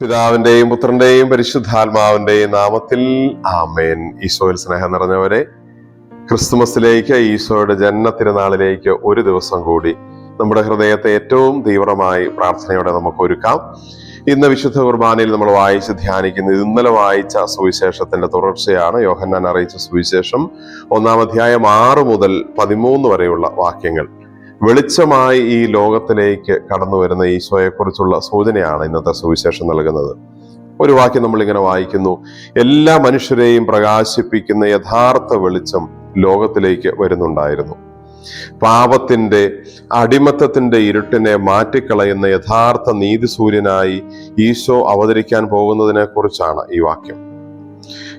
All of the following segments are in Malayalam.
പിതാവിന്റെയും പുത്രന്റെയും പരിശുദ്ധാത്മാവിന്റെയും നാമത്തിൽ ആമേൻ. ഈശോയിൽ സ്നേഹം നിറഞ്ഞവരെ ക്രിസ്തുമസിലേക്ക് ഈശോയുടെ ജന്മ തിരുനാളിലേക്ക് ഒരു ദിവസം കൂടി നമ്മുടെ ഹൃദയത്തെ ഏറ്റവും തീവ്രമായി പ്രാർത്ഥനയോടെ നമുക്ക് ഒരുക്കാം. ഇന്ന് വിശുദ്ധ കുർബാനയിൽ നമ്മൾ വായിച്ച് ധ്യാനിക്കുന്നത് ഇന്നലെ വായിച്ച സുവിശേഷത്തിന്റെ തുടർച്ചയാണ്. യോഹന്നാൻ അറിയിച്ച സുവിശേഷം ഒന്നാം അധ്യായം ആറ് മുതൽ പതിമൂന്ന് വരെയുള്ള വാക്യങ്ങൾ. വെളിച്ചമായി ഈ ലോകത്തിലേക്ക് കടന്നു വരുന്ന ഈശോയെക്കുറിച്ചുള്ള സൂചനയാണ് ഇന്നത്തെ സുവിശേഷം നൽകുന്നത്. ഒരു വാക്യം നമ്മൾ ഇങ്ങനെ വായിക്കുന്നു. എല്ലാ മനുഷ്യരെയും പ്രകാശിപ്പിക്കുന്ന യഥാർത്ഥ വെളിച്ചം ലോകത്തിലേക്ക് വരുന്നുണ്ടായിരുന്നു. പാപത്തിന്റെ അടിമത്തത്തിന്റെ ഇരുട്ടിനെ മാറ്റിക്കളയുന്ന യഥാർത്ഥ നീതി സൂര്യനായി ഈശോ അവതരിക്കാൻ പോകുന്നതിനെ കുറിച്ചാണ് ഈ വാക്യം.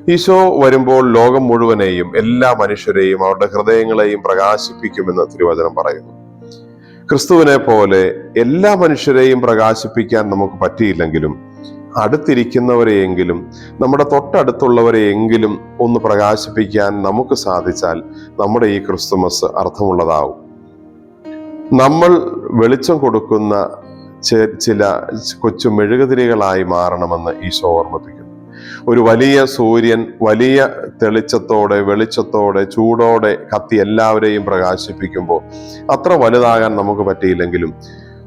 ഈശോ വരുമ്പോൾ ലോകം മുഴുവനെയും എല്ലാ മനുഷ്യരെയും അവരുടെ ഹൃദയങ്ങളെയും പ്രകാശിപ്പിക്കുമെന്ന് തിരുവചനം പറയുന്നു. ക്രിസ്തുവിനെ പോലെ എല്ലാ മനുഷ്യരെയും പ്രകാശിപ്പിക്കാൻ നമുക്ക് പറ്റിയില്ലെങ്കിലും അടുത്തിരിക്കുന്നവരെയെങ്കിലും നമ്മുടെ തൊട്ടടുത്തുള്ളവരെയെങ്കിലും ഒന്ന് പ്രകാശിപ്പിക്കാൻ നമുക്ക് സാധിച്ചാൽ നമ്മുടെ ഈ ക്രിസ്തുമസ് അർത്ഥമുള്ളതാവും. നമ്മൾ വെളിച്ചം കൊടുക്കുന്ന ചില കൊച്ചു മെഴുകുതിരികളായി മാറണമെന്ന് ഈശോ ഓർമ്മിപ്പിക്കുന്നു. ഒരു വലിയ സൂര്യൻ വലിയ തെളിച്ചത്തോടെ വെളിച്ചത്തോടെ ചൂടോടെ കത്തി എല്ലാവരെയും പ്രകാശിപ്പിക്കുമ്പോൾ അത്ര വലുതാകാൻ നമുക്ക് പറ്റിയില്ലെങ്കിലും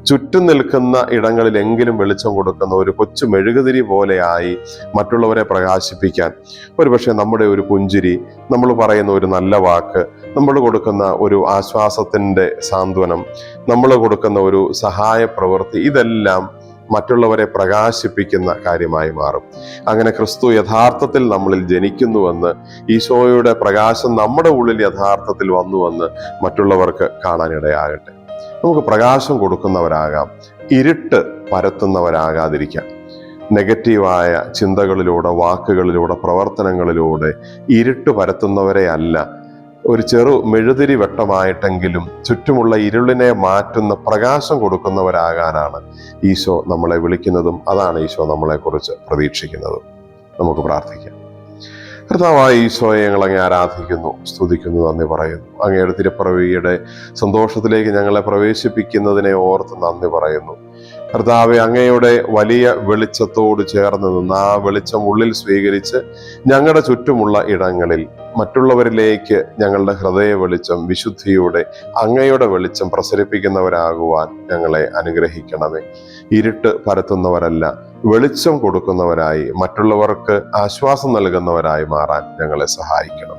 ചുറ്റും നിൽക്കുന്ന ഇടങ്ങളിലെങ്കിലും വെളിച്ചം കൊടുക്കുന്ന ഒരു കൊച്ചു മെഴുകുതിരി പോലെയായി മറ്റുള്ളവരെ പ്രകാശിപ്പിക്കാൻ. ഒരുപക്ഷെ നമ്മുടെ ഒരു പുഞ്ചിരി നമ്മൾ പറയുന്ന ഒരു നല്ല വാക്ക് നമ്മൾ കൊടുക്കുന്ന ഒരു ആശ്വാസത്തിന്റെ സാന്ത്വനം നമ്മൾ കൊടുക്കുന്ന ഒരു സഹായ പ്രവൃത്തി ഇതെല്ലാം മറ്റുള്ളവരെ പ്രകാശിപ്പിക്കുന്ന കാര്യമായി മാറും. അങ്ങനെ ക്രിസ്തു യഥാർത്ഥത്തിൽ നമ്മളിൽ ജനിക്കുന്നുവെന്ന് ഈശോയുടെ പ്രകാശം നമ്മുടെ ഉള്ളിൽ യഥാർത്ഥത്തിൽ വന്നുവെന്ന് മറ്റുള്ളവർക്ക് കാണാനിടയാകട്ടെ. നമുക്ക് പ്രകാശം കൊടുക്കുന്നവരാകാം ഇരുട്ട് പരത്തുന്നവരാകാതിരിക്കാം. നെഗറ്റീവായ ചിന്തകളിലൂടെ വാക്കുകളിലൂടെ പ്രവർത്തനങ്ങളിലൂടെ ഇരുട്ട് പരത്തുന്നവരെ അല്ല ഒരു ചെറു മെഴുതിരി വെട്ടമായിട്ടെങ്കിലും ചുറ്റുമുള്ള ഇരുളിനെ മാറ്റുന്ന പ്രകാശം കൊടുക്കുന്നവരാകാനാണ് ഈശോ നമ്മളെ വിളിക്കുന്നതും അതാണ് ഈശോ നമ്മളെക്കുറിച്ച് പ്രതീക്ഷിക്കുന്നതും. നമുക്ക് പ്രാർത്ഥിക്കാം. കർത്താവായ ഈശോയെ ഞങ്ങൾ അങ്ങേ ആരാധിക്കുന്നു സ്തുതിക്കുന്നു നന്ദി പറയുന്നു. അങ്ങയുടെ തിരുപ്പിറവിയുടെ സന്തോഷത്തിലേക്ക് ഞങ്ങളെ പ്രവേശിപ്പിക്കുന്നതിനെ ഓർത്ത് നന്ദി പറയുന്നു. കർത്താവെ അങ്ങയുടെ വലിയ വെളിച്ചത്തോട് ചേർന്ന് നിന്ന് ആ വെളിച്ചം ഉള്ളിൽ സ്വീകരിച്ച് ഞങ്ങളുടെ ചുറ്റുമുള്ള ഇടങ്ങളിൽ മറ്റുള്ളവരിലേക്ക് ഞങ്ങളുടെ ഹൃദയ വെളിച്ചം വിശുദ്ധിയുടെ അങ്ങയുടെ വെളിച്ചം പ്രസരിപ്പിക്കുന്നവരാകുവാൻ ഞങ്ങളെ അനുഗ്രഹിക്കണമേ. ഇരുട്ട് പരത്തുന്നവരല്ല വെളിച്ചം കൊടുക്കുന്നവരായി മറ്റുള്ളവർക്ക് ആശ്വാസം നൽകുന്നവരായി മാറാൻ ഞങ്ങളെ സഹായിക്കണം.